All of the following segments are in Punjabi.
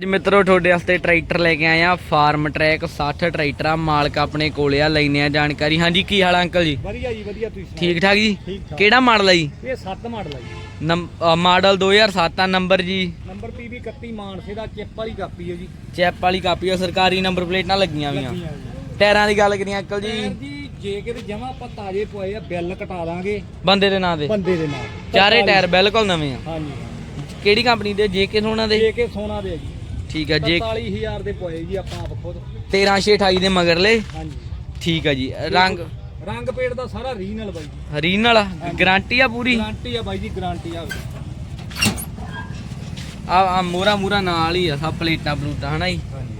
ਜੀ ਮਿੱਤਰੋ ਤੁਹਾਡੇ ਵਾਸਤੇ ਟਰੈਕਟਰ ਲੈ ਕੇ ਆਏ ਆ ਫਾਰਮ ਟਰੈਕ 60 ਟਰੈਕਟਰ ਆ ਮਾਲਕ ਆਪਣੇ ਕੋਲੇ ਆ ਲੈਨੇ ਆ ਜਾਣਕਾਰੀ। ਹਾਂਜੀ ਕੀ ਹਾਲ ਆ ਅੰਕਲ ਜੀ? ਵਧੀਆ ਜੀ ਵਧੀਆ ਤੁਸੀਂ ਸੁਣਾਓ। ਠੀਕ ਠਾਕ ਜੀ? ਕਿਹੜਾ ਮਾਡਲ ਆ ਜੀ? ਇਹ 7 ਮਾਡਲ ਹੈ ਜੀ। ਨੰਬ- ਅ, ਮਾਡਲ 2007 ਆ ਨੰਬਰ ਜੀ। ਨੰਬਰ PB 31 ਮਾਨਸੇ ਦਾ ਚਿੱਪ ਵਾਲੀ ਕਾਪੀ ਹੈ ਜੀ। ਚੈਪ ਵਾਲੀ ਕਾਪੀ ਆ ਸਰਕਾਰੀ ਨੰਬਰ ਪਲੇਟਾਂ ਲੱਗੀਆਂ ਲੱਗੀਆਂ ਜੀ ਟਾਇਰਾਂ ਦੀ ਗੱਲ ਕਰੀਏ ਅੰਕਲ ਜੀ। ਜੀ ਕਿਤੇ ਜਮਾ ਆਪਾਂ ਤਾਜ਼ੇ ਪਵਾਏ ਆ ਬਿੱਲ ਕਟਾ ਦਾਂਗੇ। ਬੰਦੇ ਦੇ ਨਾਂ ਦੇ ਬੰਦੇ ਦੇ ਨਾਲ ਚਾਰੇ ਟਾਇਰ ਬਿਲਕੁਲ ਨਵੇਂ ਆ। ਹਾਂਜੀ ਕਿਹੜੀ ਕੰਪਨੀ ਦੇ? ਜੇਕੇ ਸੋਨਾ ਦੇ? ਜੇ ਕੇ ਸੋਨਾ ਦੇ ਆ ਜੀ। ਠੀਕ ਆ ਜੇ 45000 ਦੇ ਪਵਾਏ ਜੀ ਆਪਾਂ ਆਪ ਖੁਦ। 13628 ਦੇ ਮਗਰਲੇ ਹਾਂਜੀ। ਠੀਕ ਆ ਜੀ ਰੰਗ ਰੰਗ ਪੇੜ ਦਾ ਸਾਰਾ ਰੀਨਲ ਬਾਈ ਜੀ। ਹਰੀਨ ਵਾਲਾ? ਗਾਰੰਟੀ ਆ ਪੂਰੀ? ਗਾਰੰਟੀ ਆ ਬਾਈ ਜੀ ਗਾਰੰਟੀ ਆ। ਆ ਆ ਮੋਰਾ ਮੂਰਾ ਨਾਲ ਹੀ ਆ ਸਭ ਪਲੇਟਾਂ ਪਲੂਟਾਂ ਹਨਾ ਜੀ? ਹਾਂਜੀ।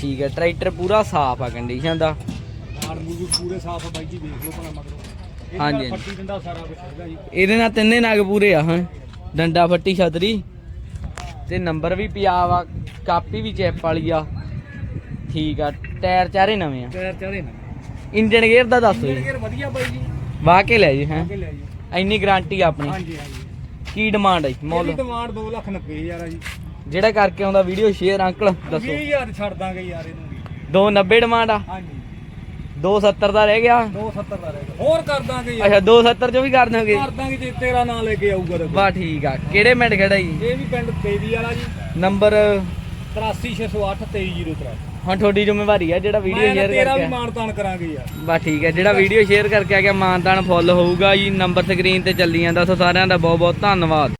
ਠੀਕ ਹੈ ਟਰੈਕਟਰ ਪੂਰਾ ਸਾਫ਼ ਆ ਕੰਡੀਸ਼ਨ ਦਾ। ਕਾਰ ਮੂਰੂ ਪੂਰੇ ਸਾਫ਼ ਆ ਬਾਈ ਜੀ ਦੇਖ ਲਓ ਭਲਾ ਮਗਰੋਂ। ਇਹਦੇ ਨਾਲ ਹਾਂਜੀ, ਹਾਂਜੀ। ਫੱਟੀ ਦਿੰਦਾ ਸਾਰਾ ਕੁਝ ਹੈਗਾ ਜੀ। ਇਹਦੇ ਨਾਲ ਤਿੰਨੇ ਨਗ ਪੂਰੇ ਆ ਹਾਂ ਡੰਡਾ ਫੱਟੀ ਛਤਰੀ। ਤੇ ਨੰਬਰ ਵੀ ਪਿਆ ਵਾ ਕਾਪੀ ਵੀ ਚੈਪ ਵਾਲੀ ਆ। ਠੀਕ ਆ ਟਾਇਰ ਚਾਰੇ ਨਵੇਂ ਆ। ਟਾਇਰ ਚਾਰੇ ਨਾ ਇੰਜਨ ਗੇਅਰ ਦਾ ਦੱਸੋ ਜੀ। ਗੇਅਰ ਵਧੀਆ ਬਾਈ ਜੀ। ਵਾਹ ਕੇ ਲੈ ਜੀ ਹੈ। ਅੱਗੇ ਲੈ ਜੀ। ਇੰਨੀ ਗਾਰੰਟੀ ਆਪਣੀ। ਹਾਂਜੀ ਹਾਂਜੀ। ਕੀ ਡਿਮਾਂਡ ਹੈ ਮੁੱਲ ਇਹਦੀ ਡਿਮਾਂਡ 2 ਲੱਖ 90 ਹਜ਼ਾਰ ਆ ਜੀ। ਜਿਹੜਾ ਕਰਕੇ ਆਉਂਦਾ ਵੀਡੀਓ ਸ਼ੇਅਰ ਅੰਕਲ ਦੱਸੋ। 20000 ਛੱਡ ਦਾਂਗੇ ਯਾਰ ਇਹਨੂੰ ਵੀ। 290 ਡਿਮਾਂਡ ਆ? ਹਾਂਜੀ। 270 ਦਾ ਰਹਿ ਗਿਆ? 270 ਦਾ ਰਹੇਗਾ ਹੋਰ ਕਰ ਦਾਂਗੇ ਯਾਰ। ਅੱਛਾ 270 ਚੋਂ ਵੀ ਕਰ ਦੋਗੇ। ਕਰ ਦਾਂਗੇ ਜੇ ਤੇਰਾ ਨਾਂ ਲੈ ਕੇ ਆਊਗਾ ਤਾਂ ਵਾਹ ਠੀਕ ਆ। ਕਿਹੜੇ ਮਿੰਟ ਖੜਾ ਜੀ? ਇਹ ਵੀ ਪਿੰਡ ਤੇਵੀ ਵਾਲਾ ਜੀ। ਨੰਬਰ 83608 2303 ਹੁਣ ਤੁਹਾਡੀ ਜ਼ਿੰਮੇਵਾਰੀ ਆ ਜਿਹੜਾ ਵੀਡੀਓ ਮੈਂ ਸ਼ੇਅਰ ਤੇਰਾ ਵੀ ਕਰਕੇ ਮਾਨਤਾਨ ਕਰਾਂਗੇ ਯਾਰ। ਬਸ ਠੀਕ ਹੈ ਜਿਹੜਾ ਵੀਡੀਓ ਸ਼ੇਅਰ ਕਰਕੇ ਆ ਗਿਆ ਮਾਨਤਾਨ ਫੁੱਲ ਹੋਊਗਾ ਜੀ। ਨੰਬਰ ਸਕਰੀਨ ਤੇ ਚੱਲੀ ਜਾਂਦਾ ਸੋ ਸਾਰਿਆਂ ਦਾ ਬਹੁਤ ਬਹੁਤ ਧੰਨਵਾਦ।